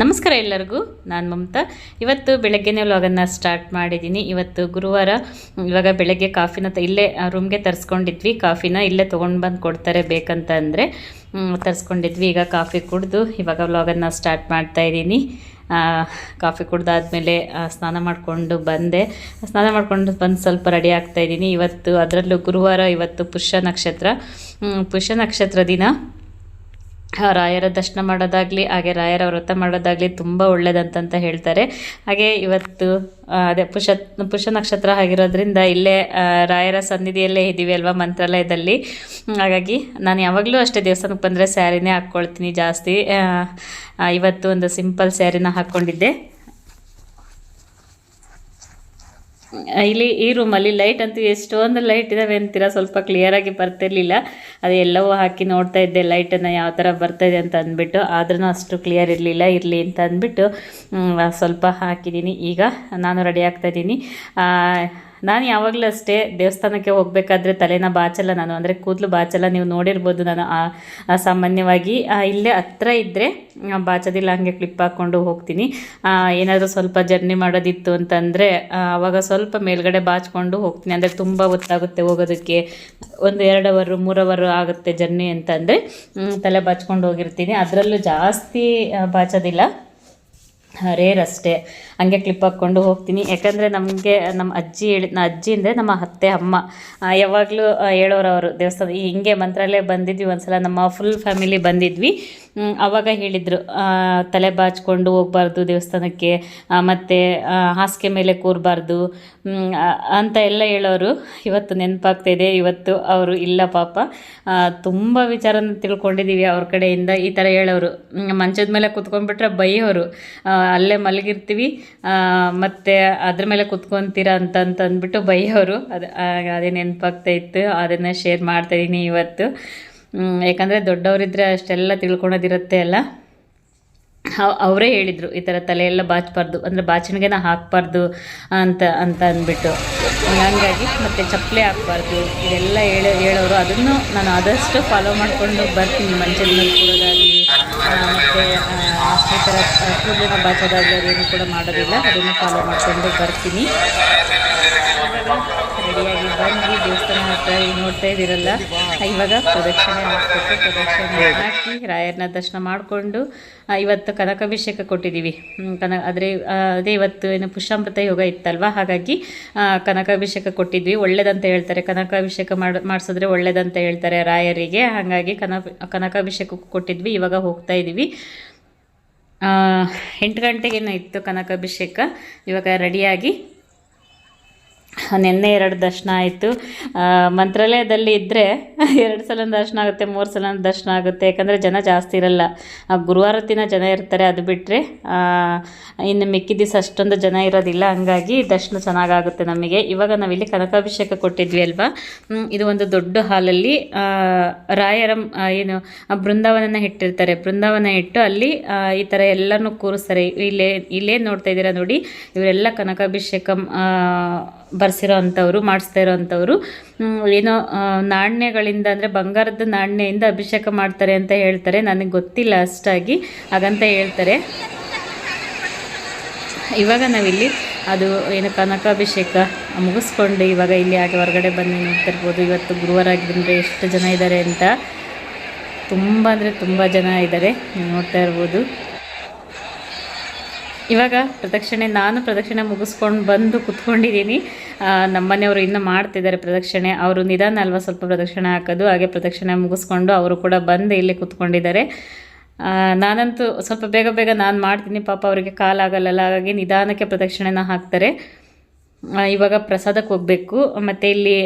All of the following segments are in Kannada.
ನಮಸ್ಕಾರ ಎಲ್ಲರಿಗೂ, ನಾನು ಮಮತಾ. ಇವತ್ತು ಬೆಳಗ್ಗೆನೇ ವ್ಲಾಗನ್ನು ಸ್ಟಾರ್ಟ್ ಮಾಡಿದ್ದೀನಿ ಇವತ್ತು ಗುರುವಾರ, ಇವಾಗ ಬೆಳಗ್ಗೆ ಕಾಫಿನ ತ ಇಲ್ಲೇ ರೂಮ್ಗೆ ತರಿಸ್ಕೊಂಡಿದ್ವಿ. ಕಾಫಿನ ಇಲ್ಲೇ ತೊಗೊಂಡು ಬಂದು ಕೊಡ್ತಾರೆ ಬೇಕಂತ ಅಂದರೆ ತರಿಸ್ಕೊಂಡಿದ್ವಿ. ಈಗ ಕಾಫಿ ಕುಡಿದು ಇವಾಗ ವ್ಲಾಗನ್ನು ಸ್ಟಾರ್ಟ್ ಮಾಡ್ತಾ ಇದ್ದೀನಿ ಕಾಫಿ ಕುಡ್ದಾದ್ಮೇಲೆ ಸ್ನಾನ ಮಾಡಿಕೊಂಡು ಬಂದೆ. ಸ್ನಾನ ಮಾಡಿಕೊಂಡು ಬಂದು ಸ್ವಲ್ಪ ರೆಡಿ ಆಗ್ತಾ ಇದ್ದೀನಿ ಇವತ್ತು, ಅದರಲ್ಲೂ ಗುರುವಾರ, ಇವತ್ತು ಪುಷ್ಯ ನಕ್ಷತ್ರ. ಪುಷ್ಯ ನಕ್ಷತ್ರ ದಿನ. ರಾಯರ ದರ್ಶನ ಮಾಡೋದಾಗಲಿ, ಹಾಗೆ ರಾಯರ ವ್ರತ ಮಾಡೋದಾಗಲಿ ತುಂಬ ಒಳ್ಳೆಯದಂತಂತ ಹೇಳ್ತಾರೆ. ಹಾಗೆ ಇವತ್ತು ಅದೇ ಪುಷ ಪುಷ್ಯ ನಕ್ಷತ್ರ ಆಗಿರೋದ್ರಿಂದ ಇಲ್ಲೇ ರಾಯರ ಸನ್ನಿಧಿಯಲ್ಲೇ ಇದ್ದೀವಿ ಅಲ್ವಾ ಮಂತ್ರಾಲಯದಲ್ಲಿ. ಹಾಗಾಗಿ ನಾನು ಯಾವಾಗಲೂ ಅಷ್ಟೇ ದೇವಸ್ಥಾನಕ್ಕೆ ಬಂದರೆ ಸ್ಯಾರಿನೇ ಹಾಕ್ಕೊಳ್ತೀನಿ ಜಾಸ್ತಿ. ಇವತ್ತು ಒಂದು ಸಿಂಪಲ್ ಸ್ಯಾರಿನ ಹಾಕ್ಕೊಂಡಿದ್ದೆ. ಇಲ್ಲಿ ಈ ರೂಮಲ್ಲಿ ಲೈಟ್ ಅಂತೂ ಎಷ್ಟೊಂದು ಲೈಟ್ ಇದಾವೆ ಅಂತೀರಾ? ಸ್ವಲ್ಪ ಕ್ಲಿಯರಾಗಿ ಬರ್ತಿರ್ಲಿಲ್ಲ. ಅದು ಎಲ್ಲವೂ ಹಾಕಿ ನೋಡ್ತಾ ಇದ್ದೆ ಲೈಟನ್ನು ಯಾವ ಥರ ಬರ್ತಾಯಿದೆ ಅಂತ ಅಂದ್ಬಿಟ್ಟು. ಆದ್ರೂ ಅಷ್ಟು ಕ್ಲಿಯರ್ ಇರಲಿಲ್ಲ, ಇರಲಿ ಅಂತ ಅಂದ್ಬಿಟ್ಟು ಸ್ವಲ್ಪ ಹಾಕಿದ್ದೀನಿ ಈಗ ನಾನು ರೆಡಿ ಆಗ್ತಾ ಇದ್ದೀನಿ. ನಾನು ಯಾವಾಗಲೂ ಅಷ್ಟೇ ದೇವಸ್ಥಾನಕ್ಕೆ ಹೋಗಬೇಕಾದ್ರೆ ತಲೆನ ಬಾಚಲ್ಲ ನಾನು. ಅಂದರೆ ಕೂದಲು ಬಾಚಲ್ಲ. ನೀವು ನೋಡಿರ್ಬೋದು ನಾನು ಸಾಮಾನ್ಯವಾಗಿ ಇಲ್ಲೇ ಹತ್ರ ಇದ್ದರೆ ಬಾಚೋದಿಲ್ಲ, ಹಾಗೆ ಕ್ಲಿಪ್ ಹಾಕ್ಕೊಂಡು ಹೋಗ್ತೀನಿ. ಏನಾದರೂ ಸ್ವಲ್ಪ ಜರ್ನಿ ಮಾಡೋದಿತ್ತು ಅಂತಂದರೆ ಆವಾಗ ಸ್ವಲ್ಪ ಮೇಲ್ಗಡೆ ಬಾಚ್ಕೊಂಡು ಹೋಗ್ತೀನಿ. ಅಂದರೆ ತುಂಬ ಹೊತ್ತಾಗುತ್ತೆ ಹೋಗೋದಕ್ಕೆ. ಒಂದು ಎರಡು ಅವರು ಮೂರು ಅವರು ಆಗುತ್ತೆ ಜರ್ನಿ ಅಂತಂದರೆ ತಲೆ ಬಾಚ್ಕೊಂಡು ಹೋಗಿರ್ತೀನಿ. ಅದರಲ್ಲೂ ಜಾಸ್ತಿ ಬಾಚೋದಿಲ್ಲ. ರೇರ್ ಅಷ್ಟೇ. ಹಂಗೆ ಕ್ಲಿಪ್ ಹಾಕ್ಕೊಂಡು ಹೋಗ್ತೀನಿ. ಯಾಕಂದರೆ ನಮಗೆ ನಮ್ಮ ಅಜ್ಜಿ ಹೇಳಿ ನಮ್ಮ ಅಜ್ಜಿ ಅಂದರೆ ನಮ್ಮ ಅತ್ತೆ, ಅಮ್ಮ. ಯಾವಾಗಲೂ ಹೇಳೋರು ಅವರು. ದೇವಸ್ಥಾನ ಹಿಂಗೆ ಮಂತ್ರಾಲಯ ಬಂದಿದ್ವಿ ಒಂದ್ಸಲ. ನಮ್ಮ ಫುಲ್ ಫ್ಯಾಮಿಲಿ ಬಂದಿದ್ವಿ. ಆವಾಗ ಹೇಳಿದರು ತಲೆ ಬಾಚ್ಕೊಂಡು ಹೋಗ್ಬಾರ್ದು ದೇವಸ್ಥಾನಕ್ಕೆ. ಮತ್ತು ಹಾಸಿಗೆ ಮೇಲೆ ಕೂರಬಾರ್ದು. ಅಂತ ಎಲ್ಲ ಹೇಳೋರು. ಇವತ್ತು ನೆನಪಾಗ್ತಾ ಇದೆ, ಇವತ್ತು ಅವರು ಇಲ್ಲ ಪಾಪ. ತುಂಬ ವಿಚಾರನ ತಿಳ್ಕೊಂಡಿದ್ದೀವಿ ಅವ್ರ ಕಡೆಯಿಂದ. ಈ ಥರ ಹೇಳೋರು. ಮಂಚದ ಮೇಲೆ ಕೂತ್ಕೊಂಡ್ಬಿಟ್ರೆ ಬೈಯೋರು. ಅಲ್ಲೇ ಮಲಗಿರ್ತೀವಿ. ಮತ್ತು ಅದ್ರ ಮೇಲೆ ಕುತ್ಕೊತೀರ ಅಂತ ಅಂದ್ಬಿಟ್ಟು ಬೈಯೋರು. ಅದು ಅದೇ ನೆನಪಾಗ್ತಾ ಇತ್ತು. ಅದನ್ನು ಶೇರ್ ಮಾಡ್ತಾಯಿದ್ದೀನಿ ಇವತ್ತು. ಯಾಕಂದರೆ ದೊಡ್ಡವರಿದ್ದರೆ ಅಷ್ಟೆಲ್ಲ ತಿಳ್ಕೊಳೋದಿರುತ್ತೆ ಅಲ್ಲ? ಅವ್- ಅವರೇ ಹೇಳಿದರು, ಈ ಥರ ತಲೆಯೆಲ್ಲ ಬಾಚಬಾರ್ದು, ಅಂದರೆ ಬಾಚಣಿಗೆನ ಹಾಕಬಾರ್ದು ಅಂತ ಅಂತ ಅಂದ್ಬಿಟ್ಟು. ಹಂಗಾಗಿ ಮತ್ತು ಚಪ್ಪಲಿ ಹಾಕ್ಬಾರ್ದು, ಇದೆಲ್ಲ ಹೇಳೋ, ಹೇಳೋರು. ಅದನ್ನು ನಾನು ಆದಷ್ಟು ಫಾಲೋ ಮಾಡಿಕೊಂಡು ಬರ್ತೀನಿ, ಮಂಚದ ಮೇಲೆ ಕೂರೋದಾಗಲಿ. ಮತ್ತು ಥರ ಕೂದಲಿನ ಬಾಚೋದಾಗಲಿ ಅದೇನು ಕೂಡ ಮಾಡೋದಿಲ್ಲ ಅದನ್ನು ಫಾಲೋ ಮಾಡಿಕೊಂಡು ಬರ್ತೀನಿ ರೆಡಿಯಾಗಿ ಬಂದು ದೇವಸ್ಥಾನ ಹತ್ರ ನೋಡ್ತಾ ಇದ್ದೀರಲ್ಲ ಇವಾಗ ಪ್ರದಕ್ಷಿಣೆ ಹಾಕ್ಬೇಕು ಪ್ರದಕ್ಷಿಣೆ ಹಾಕಿ ರಾಯರನ್ನ ದರ್ಶನ ಮಾಡಿಕೊಂಡು ಇವತ್ತು ಕನಕಾಭಿಷೇಕ ಕೊಟ್ಟಿದ್ದೀವಿ ಕನ ಆದರೆ ಅದೇ ಇವತ್ತು ಏನು ಪುಷ್ಪಾಮೃತ ಯೋಗ ಇತ್ತಲ್ವ ಹಾಗಾಗಿ ಕನಕಾಭಿಷೇಕ ಕೊಟ್ಟಿದ್ವಿ ಒಳ್ಳೇದಂತ ಹೇಳ್ತಾರೆ ಕನಕಾಭಿಷೇಕ ಮಾಡಿ ಮಾಡಿಸಿದ್ರೆ ಒಳ್ಳೇದಂತ ಹೇಳ್ತಾರೆ ರಾಯರಿಗೆ. ಹಾಗಾಗಿ ಕನ ಕನಕಾಭಿಷೇಕ ಕೊಟ್ಟಿದ್ವಿ. ಇವಾಗ ಹೋಗ್ತಾ ಇದ್ದೀವಿ ಆ, ಎಂಟು ಗಂಟೆಗೇನೋ ಇತ್ತು ಕನಕಾಭಿಷೇಕ. ಇವಾಗ ರೆಡಿಯಾಗಿ ನಿನ್ನೆ ಎರಡು ದರ್ಶನ ಆಯಿತು. ಮಂತ್ರಾಲಯದಲ್ಲಿ ಇದ್ದರೆ ಎರಡು ಸಲ ದರ್ಶನ ಆಗುತ್ತೆ, ಮೂರು ಸಲ ದರ್ಶನ ಆಗುತ್ತೆ. ಯಾಕಂದರೆ ಜನ ಜಾಸ್ತಿ ಇರಲ್ಲ. ಗುರುವಾರ ದಿನ ಜನ ಇರ್ತಾರೆ, ಅದು ಬಿಟ್ಟರೆ ಇನ್ನು ಮಿಕ್ಕಿದ ದಿವಸ ಅಷ್ಟೊಂದು ಜನ ಇರೋದಿಲ್ಲ. ಹಂಗಾಗಿ ದರ್ಶನ ಚೆನ್ನಾಗಾಗುತ್ತೆ ನಮಗೆ. ಇವಾಗ ನಾವಿಲ್ಲಿ ಕನಕಾಭಿಷೇಕ ಕೊಟ್ಟಿದ್ವಿ ಅಲ್ವಾ? ಇದು ಒಂದು ದೊಡ್ಡ ಹಾಲಲ್ಲಿ ರಾಯರ ಏನು ಬೃಂದಾವನನ ಇಟ್ಟಿರ್ತಾರೆ. ಬೃಂದಾವನ ಇಟ್ಟು ಅಲ್ಲಿ ಈ ಥರ ಎಲ್ಲನೂ ಕೂರಿಸ್ತಾರೆ. ಇಲ್ಲೇ ಇಲ್ಲೇ ನೋಡ್ತಾ ಇದ್ದೀರಾ ನೋಡಿ? ಇವರೆಲ್ಲ ಕನಕಾಭಿಷೇಕ ಬರ್ಸಿರೋ ಅಂಥವ್ರು, ಮಾಡಿಸ್ತಾ ಇರೋ ಅಂಥವ್ರು. ಏನೋ ನಾಣ್ಯಗಳಿಂದ ಅಂದರೆ ಬಂಗಾರದ ನಾಣ್ಯದಿಂದ ಅಭಿಷೇಕ ಮಾಡ್ತಾರೆ ಅಂತ ಹೇಳ್ತಾರೆ. ನನಗೆ ಗೊತ್ತಿಲ್ಲ ಅಷ್ಟಾಗಿ. ಹಾಗಂತ ಹೇಳ್ತಾರೆ. ಇವಾಗ ನಾವಿಲ್ಲಿ ಅದು ಏನು ಕನಕಾಭಿಷೇಕ ಮುಗಿಸ್ಕೊಂಡು ಇವಾಗ ಇಲ್ಲಿ ಹಾಗೆ ಹೊರಗಡೆ ಬಂದು ನೋಡ್ತಿರ್ಬೋದು ಇವತ್ತು ಗುರುವಾರ ಆಗಿದ್ರೆ ಎಷ್ಟು ಜನ ಇದ್ದಾರೆ ಅಂತ ತುಂಬ ಅಂದರೆ ತುಂಬ ಜನ ಇದ್ದಾರೆ ನೋಡ್ತಾ ಇರ್ಬೋದು. ಇವಾಗ ಪ್ರದಕ್ಷಿಣೆ, ನಾನು ಪ್ರದಕ್ಷಿಣೆ ಮುಗಿಸ್ಕೊಂಡು ಬಂದು ಕುತ್ಕೊಂಡಿದ್ದೀನಿ ನಮ್ಮ ಮನೆಯವರು ಇನ್ನೂ ಮಾಡ್ತಿದ್ದಾರೆ ಪ್ರದಕ್ಷಿಣೆ. ಅವರು ನಿಧಾನ ಅಲ್ವಾ ಸ್ವಲ್ಪ ಪ್ರದಕ್ಷಿಣೆ ಹಾಕೋದು, ಹಾಗೆ ಪ್ರದಕ್ಷಿಣೆ ಮುಗಿಸ್ಕೊಂಡು ಅವರು ಕೂಡ ಬಂದು ಇಲ್ಲಿ ಕುತ್ಕೊಂಡಿದ್ದಾರೆ. ನಾನಂತೂ ಸ್ವಲ್ಪ ಬೇಗ ಬೇಗ ನಾನು ಮಾಡ್ತೀನಿ. ಪಾಪ ಅವರಿಗೆ ಕಾಲಾಗಲ್ಲ ಹಾಗಾಗಿ ನಿಧಾನಕ್ಕೆ ಪ್ರದಕ್ಷಿಣೆನ ಹಾಕ್ತಾರೆ. ಇವಾಗ ಪ್ರಸಾದಕ್ಕೆ ಹೋಗಬೇಕು. ಮತ್ತು ಇಲ್ಲಿ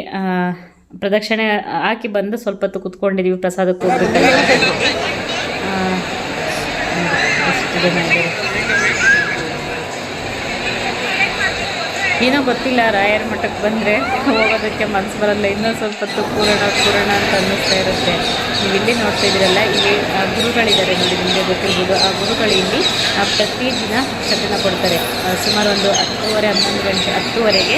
ಪ್ರದಕ್ಷಿಣೆ ಹಾಕಿ ಬಂದು ಸ್ವಲ್ಪ ಹೊತ್ತು ಕುತ್ಕೊಂಡಿದ್ದೀವಿ ಪ್ರಸಾದಕ್ಕೆ ಹೋಗ್ಬೇಕಲ್ಲ ಏನೋ ಗೊತ್ತಿಲ್ಲ, ರಾಯರ ಮಠಕ್ಕೆ ಬಂದರೆ ಹೋಗೋದಕ್ಕೆ ಮನಸ್ಸು ಬರಲ್ಲ. ಇನ್ನೂ ಸ್ವಲ್ಪ ಹೊತ್ತು ಪೂರಣ ಪೂರಣ ಅಂತ ಅನ್ನಿಸ್ತಾ ಇರುತ್ತೆ. ನೀವು ಇಲ್ಲಿ ನೋಡ್ತಾ ಇದ್ದೀರಲ್ಲ, ಇಲ್ಲಿ ಗುರುಗಳಿದ್ದಾರೆ ನೋಡಿ, ನಿಮಗೆ ಗೊತ್ತಿರ್ಬೋದು. ಆ ಗುರುಗಳು ಇಲ್ಲಿ ಪ್ರತಿ ದಿನ ಕ್ಷತೆನ ಕೊಡ್ತಾರೆ. ಸುಮಾರು ಒಂದು ಹತ್ತುವರೆ, ಹನ್ನೊಂದು ಗಂಟೆ, ಹತ್ತುವರೆಗೆ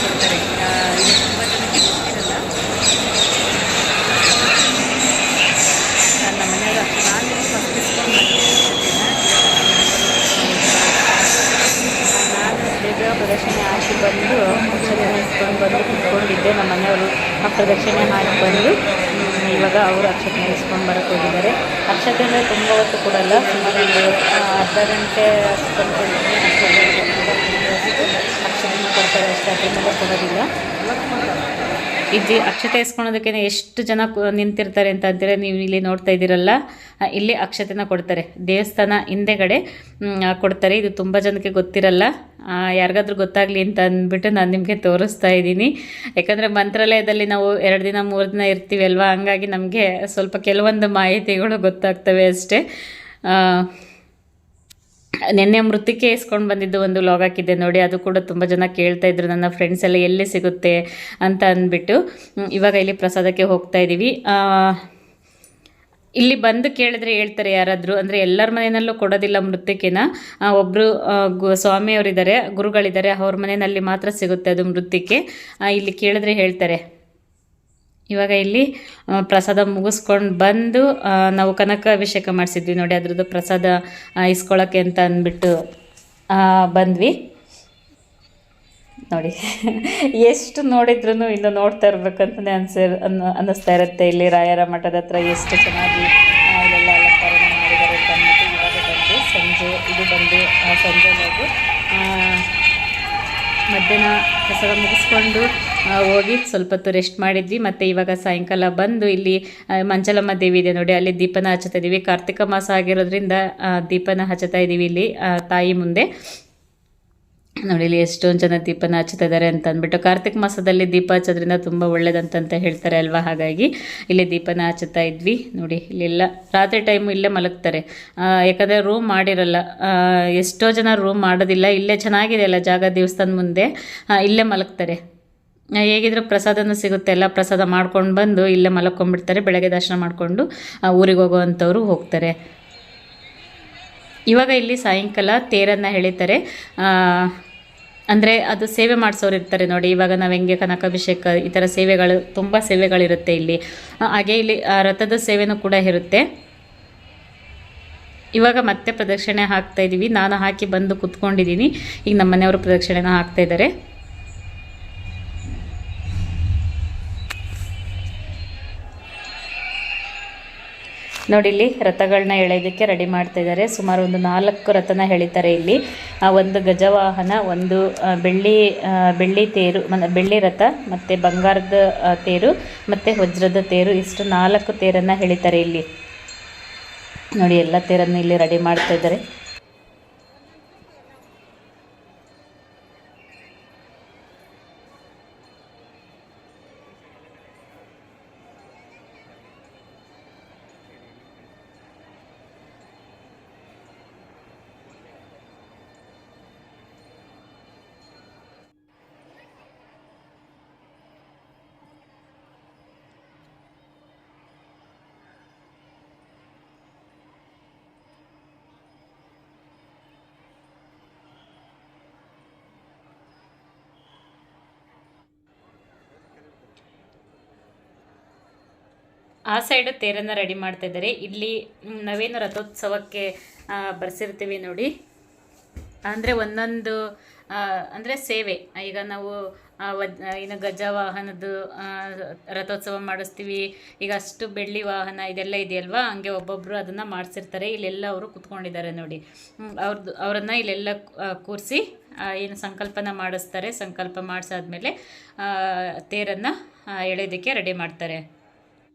ಕೊಡ್ತಾರೆ ಆ, ಇದು ತುಂಬ ಜನಕ್ಕೆ ಗೊತ್ತಿರಲ್ಲ ನನ್ನ ಮನೆಯಾಗ ನಾನು ಫಸ್ಟ್ ಇಸ್ಕೊಂಡು ಬಂದಿದ್ದೆ ಪ್ರದಕ್ಷಿಣೆ ಮಾಡಿ ಬಂದು, ಇವಾಗ ಅವರು ಅಕ್ಷತೆ ಇಸ್ಕೊಂಡು ಬರಕ್ಕೆ ಹೋಗಿದ್ದಾರೆ. ಅಕ್ಷತೆ ಅಂದರೆ ತುಂಬ ಹೊತ್ತು ಕೊಡಲ್ಲ, ಸುಮಾರು ಅರ್ಧ ಗಂಟೆ ಅಕ್ಷತೆನ ಕೊಡ್ತಾರೆ. ಅಷ್ಟೇ ಅದ್ರ ಮೇಲೆ ಕೊಡೋದಿಲ್ಲ. ಇಲ್ಲಿ ಅಕ್ಷತೆ ಇಸ್ಕೊಳೋದಕ್ಕೆ ಎಷ್ಟು ಜನ ನಿಂತಿರ್ತಾರೆ ಅಂತ ಅಂದರೆ ನೀವು ಇಲ್ಲಿ ನೋಡ್ತಾ ಇದ್ದೀರಲ್ಲ. ಇಲ್ಲಿ ಅಕ್ಷತೆನ ಕೊಡ್ತಾರೆ. ದೇವಸ್ಥಾನ ಹಿಂದೆಗಡೆ ಕೊಡ್ತಾರೆ. ಇದು ತುಂಬ ಜನಕ್ಕೆ ಗೊತ್ತಿರಲ್ಲ. ಯಾರಿಗಾದ್ರೂ ಗೊತ್ತಾಗಲಿ ಅಂತ ಅಂದ್ಬಿಟ್ಟು ನಾನು ನಿಮಗೆ ತೋರಿಸ್ತಾ ಇದ್ದೀನಿ. ಯಾಕಂದರೆ ಮಂತ್ರಾಲಯದಲ್ಲಿ ನಾವು ಎರಡು ದಿನ, ಮೂರು ದಿನ ಇರ್ತೀವಿ ಅಲ್ವಾ ಹಂಗಾಗಿ ನಮಗೆ ಸ್ವಲ್ಪ ಕೆಲವೊಂದು ಮಾಹಿತಿಗಳು ಗೊತ್ತಾಗ್ತವೆ ಅಷ್ಟೇ. ನಿನ್ನೆ ಮೃತಿಕೆ ಇಸ್ಕೊಂಡು ಬಂದಿದ್ದು ಒಂದು ಲಾಗ್ ಹಾಕಿದ್ದೆ ನೋಡಿ. ಅದು ಕೂಡ ತುಂಬ ಜನ ಕೇಳ್ತಾ ಇದ್ರು. ನನ್ನ ಫ್ರೆಂಡ್ಸ್ ಎಲ್ಲ ಎಲ್ಲಿ ಸಿಗುತ್ತೆ ಅಂತ ಅಂದ್ಬಿಟ್ಟು. ಇವಾಗ ಇಲ್ಲಿ ಪ್ರಸಾದಕ್ಕೆ ಹೋಗ್ತಾ ಇದ್ದೀವಿ ಇಲ್ಲಿ ಬಂದು ಕೇಳಿದ್ರೆ ಹೇಳ್ತಾರೆ ಯಾರಾದರೂ, ಅಂದರೆ ಎಲ್ಲರ ಮನೆಯಲ್ಲೂ ಕೊಡೋದಿಲ್ಲ ಮೃತ್ತಿಕೆನ ಒಬ್ಬರು ಸ್ವಾಮಿಯವರಿದ್ದಾರೆ, ಗುರುಗಳಿದ್ದಾರೆ, ಅವ್ರ ಮನೆಯಲ್ಲಿ ಮಾತ್ರ ಸಿಗುತ್ತೆ ಅದು ಮೃತ್ತಿಕೆ ಇಲ್ಲಿ ಕೇಳಿದ್ರೆ ಹೇಳ್ತಾರೆ. ಇವಾಗ ಇಲ್ಲಿ ಪ್ರಸಾದ ಮುಗಿಸ್ಕೊಂಡು ಬಂದು ನಾವು ಕನಕ ಅಭಿಷೇಕ ಮಾಡಿಸಿದ್ವಿ ನೋಡಿ, ಅದ್ರದ್ದು ಪ್ರಸಾದ ಇಸ್ಕೊಳಕ್ಕೆ ಅಂತ ಅಂದ್ಬಿಟ್ಟು ಬಂದ್ವಿ. ನೋಡಿ, ಎಷ್ಟು ನೋಡಿದ್ರು ಇನ್ನು ನೋಡ್ತಾ ಇರ್ಬೇಕಂತಲೇ ಅನ್ಸಿ, ಅನ್ನ, ಅನ್ನಿಸ್ತಾ ಇರುತ್ತೆ. ಇಲ್ಲಿ ರಾಯರ ಮಠದ ಹತ್ರ ಎಷ್ಟು ಚೆನ್ನಾಗಿ ಇಲ್ಲೆಲ್ಲ ಅಲಂಕರಣ ಮಾಡಿದ್ದಾರೆ ಅಂತ ಅಂದ್ಬಿಟ್ಟು ಇವಾಗ ಬಂದು ಸಂಜೆ, ಇದು ಬಂದು ಸಂಜೆ ಹೋಗಿ ಮಧ್ಯಾಹ್ನ ಪ್ರಸಾದ ಮುಗಿಸ್ಕೊಂಡು ಹೋಗಿ ಸ್ವಲ್ಪ ಹೊತ್ತು ರೆಸ್ಟ್ ಮಾಡಿದ್ವಿ. ಮತ್ತು ಇವಾಗ ಸಾಯಂಕಾಲ ಬಂದು ಇಲ್ಲಿ ಮಂಚಲಮ್ಮ ದೇವಿ ಇದೆ ನೋಡಿ, ಅಲ್ಲಿ ದೀಪನ ಹಚ್ಚುತ್ತಾ ಇದ್ದೀವಿ ಕಾರ್ತಿಕ ಮಾಸ ಆಗಿರೋದ್ರಿಂದ ದೀಪನ ಹಚ್ಚುತ್ತಾ ಇದ್ದೀವಿ ಇಲ್ಲಿ ತಾಯಿ ಮುಂದೆ. ನೋಡಿ, ಇಲ್ಲಿ ಎಷ್ಟೊಂದು ಜನ ದೀಪನ ಹಚ್ಚುತ್ತಾ ಇದ್ದಾರೆ ಅಂತ ಅಂದ್ಬಿಟ್ಟು ಕಾರ್ತಿಕ ಮಾಸದಲ್ಲಿ ದೀಪ ಹಚ್ಚೋದ್ರಿಂದ ತುಂಬ ಒಳ್ಳೇದಂತಂತ ಹೇಳ್ತಾರೆ ಅಲ್ವಾ? ಹಾಗಾಗಿ ಇಲ್ಲಿ ದೀಪನ ಹಚ್ಚುತ್ತಾ ಇದ್ವಿ. ನೋಡಿ, ಇಲ್ಲೆಲ್ಲ ರಾತ್ರಿ ಟೈಮು ಇಲ್ಲೇ ಮಲಗ್ತಾರೆ. ಯಾಕಂದರೆ ರೂಮ್ ಮಾಡಿರಲ್ಲ. ಎಷ್ಟೋ ಜನ ರೂಮ್ ಮಾಡೋದಿಲ್ಲ. ಇಲ್ಲೇ ಚೆನ್ನಾಗಿದೆ ಅಲ್ಲ ಜಾಗ ದೇವಸ್ಥಾನ ಮುಂದೆ. ಇಲ್ಲೇ ಮಲಗ್ತಾರೆ. ಹೇಗಿದ್ರು ಪ್ರಸಾದನೂ ಸಿಗುತ್ತೆ. ಎಲ್ಲ ಪ್ರಸಾದ ಮಾಡ್ಕೊಂಡು ಬಂದು ಇಲ್ಲೇ ಮಲಕ್ಕೊಂಡ್ಬಿಡ್ತಾರೆ ಬೆಳಗ್ಗೆ ದರ್ಶನ ಮಾಡಿಕೊಂಡು ಊರಿಗೆ ಹೋಗೋವಂಥವ್ರು ಹೋಗ್ತಾರೆ. ಇವಾಗ ಇಲ್ಲಿ ಸಾಯಂಕಾಲ ತೇರನ್ನು ಎಳಿತಾರೆ. ಅಂದರೆ ಅದು ಸೇವೆ ಮಾಡಿಸೋರು ಇರ್ತಾರೆ ನೋಡಿ, ಇವಾಗ ನಾವು ಹೆಂಗೆ ಕನಕಾಭಿಷೇಕ ಈ ಥರ ಸೇವೆಗಳು, ತುಂಬ ಸೇವೆಗಳಿರುತ್ತೆ ಇಲ್ಲಿ. ಹಾಗೆ ಇಲ್ಲಿ ರಥದ ಸೇವೆನೂ ಕೂಡ ಇರುತ್ತೆ. ಇವಾಗ ಮತ್ತೆ ಪ್ರದಕ್ಷಿಣೆ ಹಾಕ್ತಾ ಇದ್ದೀವಿ ನಾನು ಹಾಕಿ ಬಂದು ಕುತ್ಕೊಂಡಿದ್ದೀನಿ ಈಗ ನಮ್ಮ ಮನೆಯವರು ಪ್ರದಕ್ಷಿಣೆನ ಹಾಕ್ತಾ ಇದ್ದಾರೆ. ನೋಡಿ ಇಲ್ಲಿ ರಥಗಳನ್ನ ಎಳೆಯೋದಕ್ಕೆ ರೆಡಿ ಮಾಡ್ತಾ ಇದ್ದಾರೆ. ಸುಮಾರು ಒಂದು ನಾಲ್ಕು ರಥನ ಎಳಿತಾರೆ ಇಲ್ಲಿ. ಆ, ಒಂದು ಗಜವಾಹನ ಒಂದು ಬೆಳ್ಳಿ ಬೆಳ್ಳಿ ತೇರು ಬೆಳ್ಳಿ ರಥ ಮತ್ತು ಬಂಗಾರದ ತೇರು ಮತ್ತು ವಜ್ರದ ತೇರು ಇಷ್ಟು ನಾಲ್ಕು ತೇರನ್ನು ಎಳಿತಾರೆ ಇಲ್ಲಿ. ನೋಡಿ ಎಲ್ಲ ತೇರನ್ನು ಇಲ್ಲಿ ರೆಡಿ ಮಾಡ್ತಾ ಇದ್ದಾರೆ. ಆ ಸೈಡು ತೇರನ್ನು ರೆಡಿ ಮಾಡ್ತಾ ಇದ್ದಾರೆ. ಇಲ್ಲಿ ನಾವೇನು ರಥೋತ್ಸವಕ್ಕೆ ಬರ್ಸಿರ್ತೀವಿ ನೋಡಿ. ಅಂದರೆ ಒಂದೊಂದು ಅಂದರೆ ಸೇವೆ. ಈಗ ನಾವು ಏನು ಗಜ ವಾಹನದ್ದು ರಥೋತ್ಸವ ಮಾಡಿಸ್ತೀವಿ. ಈಗ ಅಷ್ಟು ಬೆಳ್ಳಿ ವಾಹನ ಇದೆಲ್ಲ ಇದೆಯಲ್ವಾ? ಹಂಗೆ ಒಬ್ಬೊಬ್ಬರು ಅದನ್ನು ಮಾಡಿಸಿರ್ತಾರೆ. ಇಲ್ಲೆಲ್ಲ ಅವರು ಕುತ್ಕೊಂಡಿದ್ದಾರೆ ನೋಡಿ. ಅವ್ರದ್ದು ಅವರನ್ನು ಇಲ್ಲೆಲ್ಲ ಕೂರಿಸಿ ಏನು ಸಂಕಲ್ಪನ ಮಾಡಿಸ್ತಾರೆ. ಸಂಕಲ್ಪ ಮಾಡಿಸಾದ್ಮೇಲೆ ತೇರನ್ನು ಎಳೆಯೋದಕ್ಕೆ ರೆಡಿ ಮಾಡ್ತಾರೆ.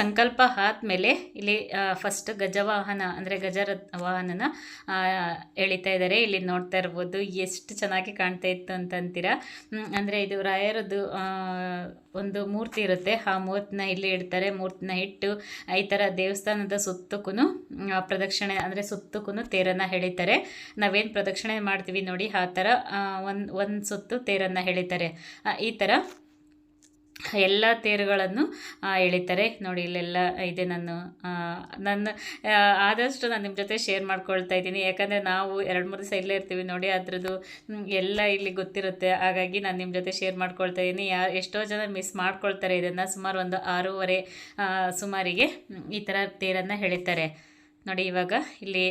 ಸಂಕಲ್ಪ ಆದ್ಮೇಲೆ ಇಲ್ಲಿ ಫಸ್ಟ್ ಗಜವಾಹನ, ಅಂದರೆ ಗಜರ ವಾಹನನ ಎಳಿತಾ ಇದ್ದಾರೆ ಇಲ್ಲಿ ನೋಡ್ತಾ ಇರ್ಬೋದು ಎಷ್ಟು ಚೆನ್ನಾಗಿ ಕಾಣ್ತಾ ಇತ್ತು ಅಂತಂತೀರಾ. ಅಂದರೆ ಇದು ರಾಯರದ್ದು ಒಂದು ಮೂರ್ತಿ ಇರುತ್ತೆ. ಆ ಮೂರ್ತಿನ ಇಲ್ಲಿ ಇಡ್ತಾರೆ. ಮೂರ್ತಿನ ಇಟ್ಟು ಈ ಥರ ದೇವಸ್ಥಾನದ ಸುತ್ತಕ್ಕೂ ಪ್ರದಕ್ಷಿಣೆ, ಅಂದರೆ ಸುತ್ತಕ್ಕೂ ತೇರನ್ನು ಎಳಿತಾರೆ. ನಾವೇನು ಪ್ರದಕ್ಷಿಣೆ ಮಾಡ್ತೀವಿ ನೋಡಿ, ಆ ಥರ ಒಂದು ಒಂದು ಸುತ್ತು ತೇರನ್ನು ಎಳಿತಾರೆ. ಈ ಥರ ಎಲ್ಲ ತೇರುಗಳನ್ನು ಎಳಿತಾರೆ. ನೋಡಿ, ಇಲ್ಲೆಲ್ಲ ಇದೆ ನಾನು ನನ್ನ ಆದಷ್ಟು ನಾನು ನಿಮ್ಮ ಜೊತೆ ಶೇರ್ ಮಾಡ್ಕೊಳ್ತಾ ಇದ್ದೀನಿ. ಯಾಕಂದರೆ ನಾವು ಎರಡು ಮೂರು ದಿವಸ ಇಲ್ಲೇ ಇರ್ತೀವಿ ನೋಡಿ, ಅದರದ್ದು ಎಲ್ಲ ಇಲ್ಲಿ ಗೊತ್ತಿರುತ್ತೆ. ಹಾಗಾಗಿ ನಾನು ನಿಮ್ಮ ಜೊತೆ ಶೇರ್ ಮಾಡ್ಕೊಳ್ತಾ ಇದ್ದೀನಿ. ಯಾ, ಎಷ್ಟೋ ಜನ ಮಿಸ್ ಮಾಡ್ಕೊಳ್ತಾರೆ ಇದನ್ನು, ಸುಮಾರು ಒಂದು ಆರೂವರೆ ಸುಮಾರಿಗೆ ಈ ಥರ ತೇರನ್ನು ಎಳಿತಾರೆ. ನೋಡಿ, ಇವಾಗ ಇಲ್ಲಿ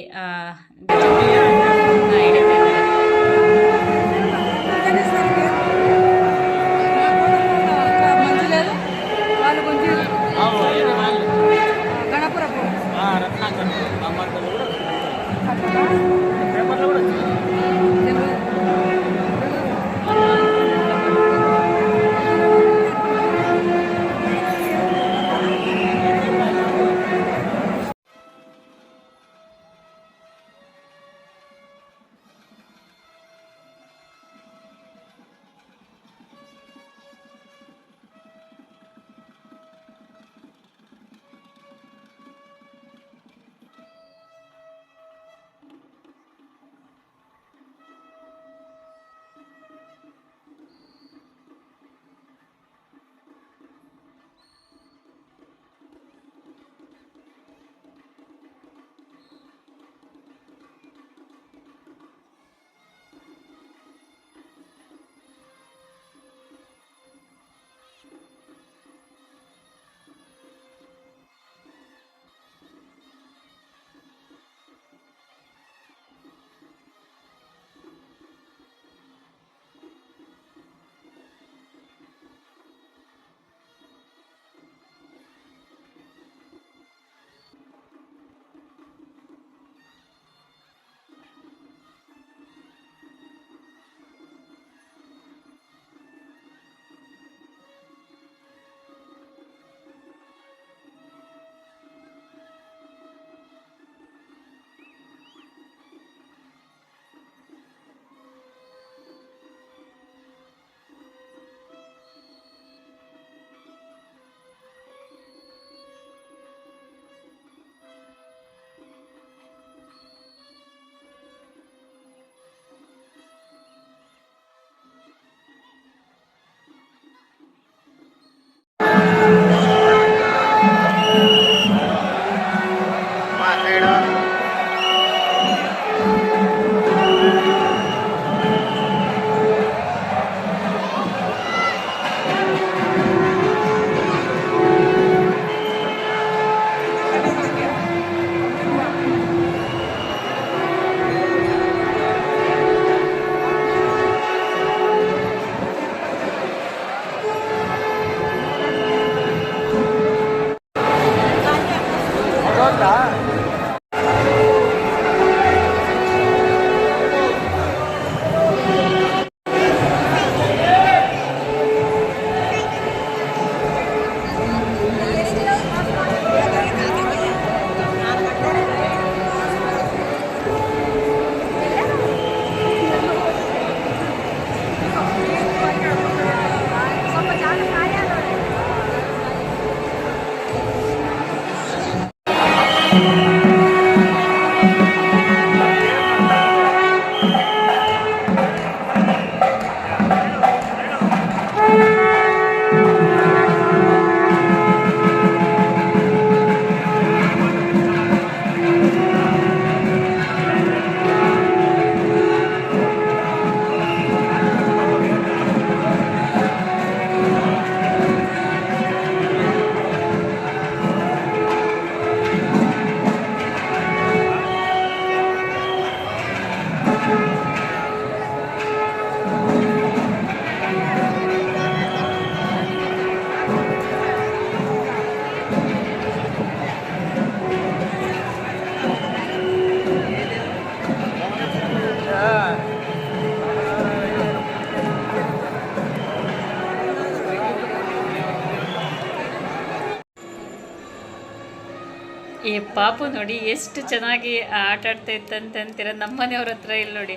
ಪಾಪು ನೋಡಿ ಎಷ್ಟು ಚೆನ್ನಾಗಿ ಆಟ ಆಡ್ತಾ ಇತ್ತು ಅಂತ ಅಂತೀರ. ನಮ್ಮ ಮನೆಯವ್ರ ಹತ್ರ ಇಲ್ಲಿ ನೋಡಿ.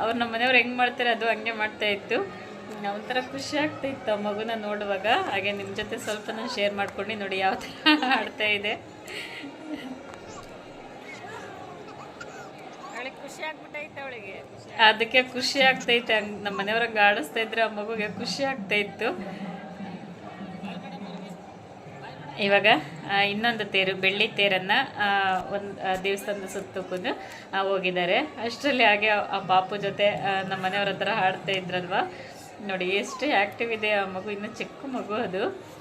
ಅವ್ರು ನಮ್ಮ ಮನೆಯವ್ರು ಹೆಂಗೆ ಮಾಡ್ತಾರೆ ಅದು ಹಂಗೆ ಮಾಡ್ತಾ ಇತ್ತು. ಒಂಥರ ಖುಷಿ ಆಗ್ತಾ ಇತ್ತು ಆ ಮಗುನ ನೋಡುವಾಗ. ಹಾಗೆ ನಿಮ್ಮ ಜೊತೆ ಸ್ವಲ್ಪ ನಾನು ಶೇರ್ ಮಾಡ್ಕೊಂಡು ನೋಡಿ ಯಾವ ಥರ ಆಡ್ತಾ ಇದೆ. ಖುಷಿ ಆಗ್ಬಿಟ್ಟೈತೆ ಅವಳಿಗೆ. ಅದಕ್ಕೆ ಖುಷಿ ಆಗ್ತೈತೆ ಹಂಗೆ ನಮ್ಮ ಮನೆಯವ್ರಂಗೆ ಆಡಿಸ್ತಾ ಇದ್ರೆ ಆ ಮಗುಗೆ ಖುಷಿ ಆಗ್ತಾ ಇತ್ತು. ಇವಾಗ ಇನ್ನೊಂದು ತೇರು, ಬೆಳ್ಳಿ ತೇರನ್ನು ಒಂದು ದೇವಸ್ಥಾನದ ಸುತ್ತಕೊಂಡು ಹೋಗಿದ್ದಾರೆ. ಅಷ್ಟರಲ್ಲಿ ಹಾಗೆ ಆ- ಪಾಪು ಜೊತೆ ನಮ್ಮ ಮನೆಯವ್ರ ಹತ್ರ ಹಾಡ್ತಾ ಇದ್ರಲ್ವಾ? ನೋಡಿ, ಎಷ್ಟು ಆ್ಯಕ್ಟಿವ್ ಇದೆ ಆ ಮಗು, ಇನ್ನು ಚಿಕ್ಕ ಮಗು ಅದು.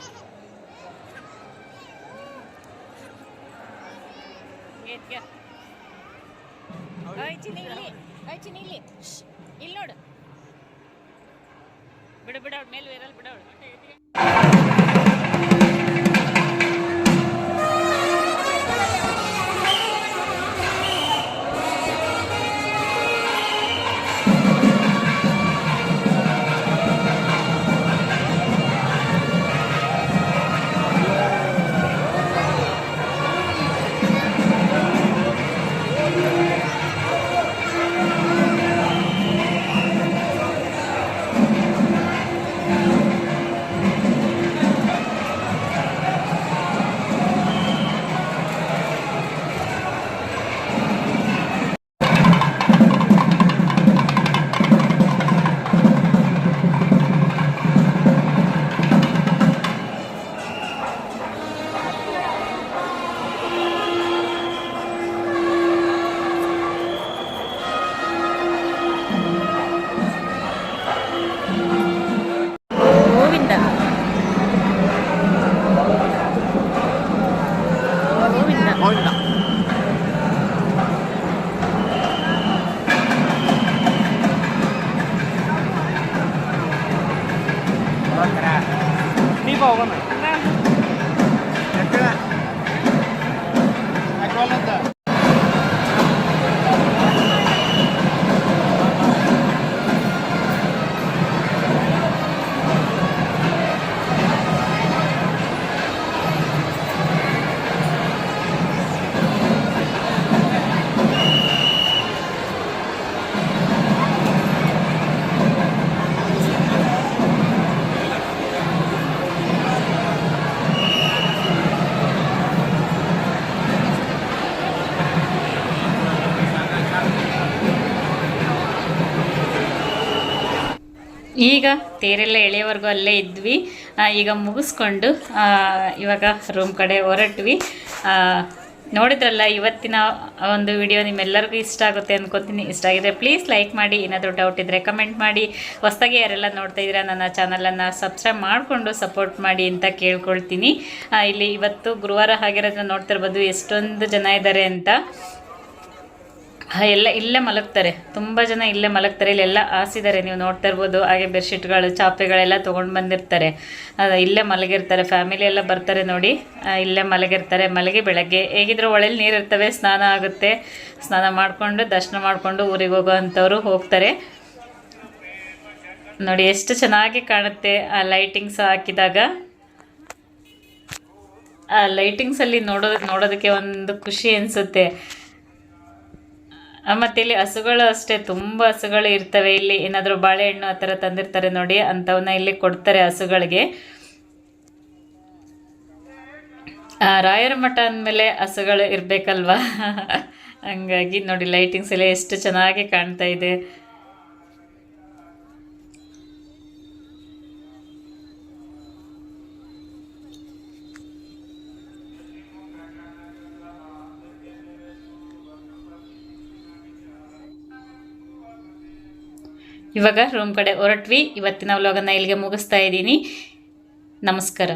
ಇಲ್ಲಿ ನೋಡು. ಮೇಲೆ ಇರಲ್ಲ ಈಗ ತೇರೆಲ್ಲ ಎಳೆಯವರೆಗೂ ಅಲ್ಲೇ ಇದ್ವಿ. ಈಗ ಮುಗಿಸ್ಕೊಂಡು ಇವಾಗ ರೂಮ್ ಕಡೆ ಹೊರಟ್ವಿ. ನೋಡಿದ್ರಲ್ಲ, ಇವತ್ತಿನ ಒಂದು ವಿಡಿಯೋ ನಿಮ್ಮೆಲ್ಲರಿಗೂ ಇಷ್ಟ ಆಗುತ್ತೆ ಅನ್ಕೋತೀನಿ. ಇಷ್ಟ ಆಗಿದೆ ಪ್ಲೀಸ್ ಲೈಕ್ ಮಾಡಿ, ಏನಾದರೂ ಡೌಟ್ ಇದ್ದರೆ ಕಮೆಂಟ್ ಮಾಡಿ. ಹೊಸದಾಗಿ ಯಾರೆಲ್ಲ ನೋಡ್ತಾ ಇದ್ದೀರಾ, ನನ್ನ ಚಾನಲನ್ನು ಸಬ್ಸ್ಕ್ರೈಬ್ ಮಾಡಿಕೊಂಡು ಸಪೋರ್ಟ್ ಮಾಡಿ ಅಂತ ಕೇಳ್ಕೊಳ್ತೀನಿ. ಇಲ್ಲಿ ಇವತ್ತು ಗುರುವಾರ ಆಗಿರೋದನ್ನ ನೋಡ್ತಿರ್ಬೋದು ಎಷ್ಟೊಂದು ಜನ ಇದ್ದಾರೆ ಅಂತ. ಎಲ್ಲ ಇಲ್ಲೇ ಮಲಗ್ತಾರೆ. ತುಂಬ ಜನ ಇಲ್ಲೇ ಮಲಗ್ತಾರೆ. ಇಲ್ಲೆಲ್ಲ ಆಸಿದ್ದಾರೆ ನೀವು ನೋಡ್ತಾ ಇರ್ಬೋದು. ಹಾಗೆ ಬೆಡ್ಶೀಟ್ಗಳು ಚಾಪೆಗಳೆಲ್ಲ ತೊಗೊಂಡು ಬಂದಿರ್ತಾರೆ. ಇಲ್ಲೇ ಮಲಗಿರ್ತಾರೆ. ಫ್ಯಾಮಿಲಿ ಎಲ್ಲ ಬರ್ತಾರೆ ನೋಡಿ. ಇಲ್ಲೇ ಮಲಗಿರ್ತಾರೆ. ಮಲಗಿ ಬೆಳಗ್ಗೆ ಹೇಗಿದ್ರು ನೀರು ಇರ್ತವೆ. ಸ್ನಾನ ಆಗುತ್ತೆ. ಸ್ನಾನ ಮಾಡಿಕೊಂಡು, ದರ್ಶನ ಮಾಡಿಕೊಂಡು ಊರಿಗೆ ಹೋಗೋ ಹೋಗ್ತಾರೆ. ನೋಡಿ, ಎಷ್ಟು ಚೆನ್ನಾಗಿ ಕಾಣುತ್ತೆ ಆ ಲೈಟಿಂಗ್ಸ್ ಹಾಕಿದಾಗ. ಆ ಲೈಟಿಂಗ್ಸಲ್ಲಿ ನೋಡೋ, ನೋಡೋದಕ್ಕೆ ಒಂದು ಖುಷಿ ಅನಿಸುತ್ತೆ. ಮತ್ತೆ ಇಲ್ಲಿ ಹಸುಗಳು ಅಷ್ಟೇ ತುಂಬ ಹಸುಗಳು ಇರ್ತವೆ. ಇಲ್ಲಿ ಏನಾದರೂ ಬಾಳೆಹಣ್ಣು ಆ ಥರ ತಂದಿರ್ತಾರೆ ನೋಡಿ ಅಂಥವನ್ನ ಇಲ್ಲಿ ಕೊಡ್ತಾರೆ ಹಸುಗಳಿಗೆ. ಆ, ರಾಯರ ಮಠ ಅಂದಮೇಲೆ ಹಸುಗಳು ಇರಬೇಕಲ್ವಾ? ಹಂಗಾಗಿ ನೋಡಿ ಲೈಟಿಂಗ್ಸ್ ಎಲ್ಲ ಎಷ್ಟು ಚೆನ್ನಾಗಿ ಕಾಣ್ತಾ ಇದೆ. ಇವಾಗ ರೂಮ್ ಕಡೆ ಹೊರಟ್ವಿ. ಇವತ್ತಿನ ವ್ಲಾಗನ್ನು ಇಲ್ಲಿಗೆ ಮುಗಿಸ್ತಾ ಇದ್ದೀನಿ. ನಮಸ್ಕಾರ.